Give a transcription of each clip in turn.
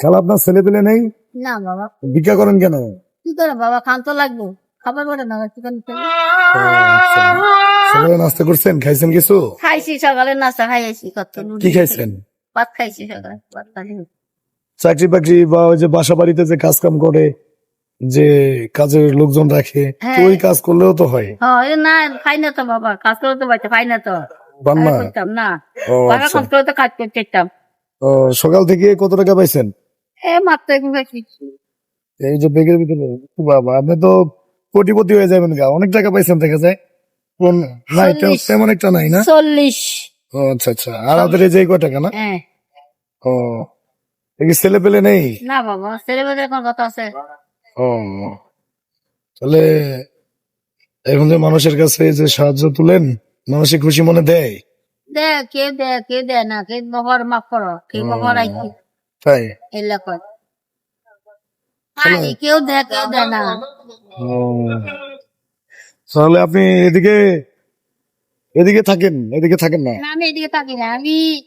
খালা আপনার ছেলে পেলে নেই? না বাবা। ভিক্ষা করেন কেন? কি করে বাবা? খান তো লাগবো। খাবার পরে না চিকেন সকালে নাস্তা করছেন? খাইছেন কিছু? খাইছি সকালে নাস্তা খাইছি কত কি খাইছেন? ভাত খাইছি সকালে ভাত খাইছি। চাকরি বাকরি বা ওই যে বাসা বাড়িতে যে কাজ কাম করে যে কাজের লোকজন রাখে হ্যাঁ। ওই কাজ করলেও তো হয়। হ্যাঁ না খাই না তো বাবা কাজ করে তো বাড়িতে খাই না তো। পান না? বাবা আচ্ছা। কাজ করে তো কাজ করতে ও, সকাল থেকে কত টাকা পাইছেন? এ মাত্র এই যে বেগের ভিতরে বাবা আপনি তো কোটিপতি হয়ে যাবেন গা অনেক টাকা পাইছেন দেখা যায় কোন না এটা তেমন একটা নাই না? চল্লিশ। ও আচ্ছা আচ্ছা আর এই যে কয় টাকা না? হ্যাঁ। ও এই ছেলে পেলে নেই? না বাবা ছেলে এখন কথা আছে। ও তাহলে এখন যে মানুষের কাছে যে সাহায্য তুলেন মানুষে খুশি মনে দেয়? দে কে দে কে দে না কে বাবার মাফ করো কে বাবার আইকি তাই? এলা কয়। আই কেউ দে কেউ না। ও। তাহলে আপনি এদিকে এদিকে থাকেন এদিকে থাকেন না? না, আমি এদিকে থাকি না আমি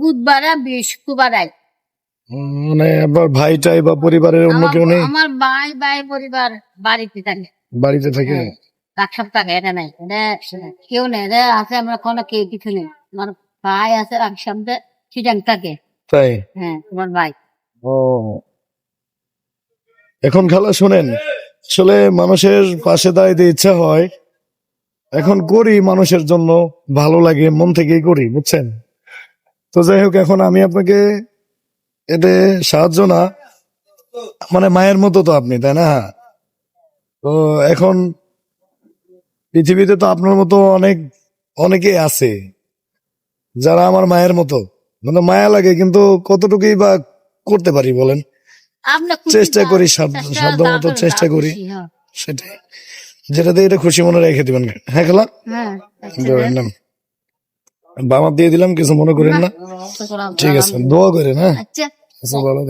বুধবার বৃহস্পতিবার। আই উম, মানে আপনার বা পরিবারের অন্য কেউ নেই? আমার ভাই ভাই পরিবার বাড়িতে থাকে। বাড়িতে থাকে? এক সপ্তাহ এটা নাই। এটা কেউ নেই এটা আছে আমরা কোনো কেউ কিছু নেই। আমার ভাই আছে চিটাং থাকে। তাই? হ্যাঁ তোমার ভাই ও। এখন খালা শোনেন আসলে মানুষের পাশে দাঁড়াইতে ইচ্ছা হয়। এখন করি মানুষের জন্য ভালো লাগে মন থেকেই করি বুঝছেন? তো যাই হোক এখন আমি আপনাকে এতে সাহায্য না মানে মায়ের মতো তো আপনি তাই না? তো এখন পৃথিবীতে তো আপনার মতো অনেক অনেকেই আছে যারা আমার মায়ের মতো। মানে মায়া লাগে কিন্তু কতটুকুই বা করতে পারি বলেন? চেষ্টা করি সাধ্য চেষ্টা মতো চেষ্টা করি। সেটাই। যেটা দিয়ে এটা খুশি মনে রেখে দিবেন। হ্যাঁ খেলা? হ্যাঁ বাবা দিয়ে দিলাম কিছু মনে করেন না? ঠিক আছে দোয়া করেন হ্যাঁ। আচ্ছা। আচ্ছা ভালো।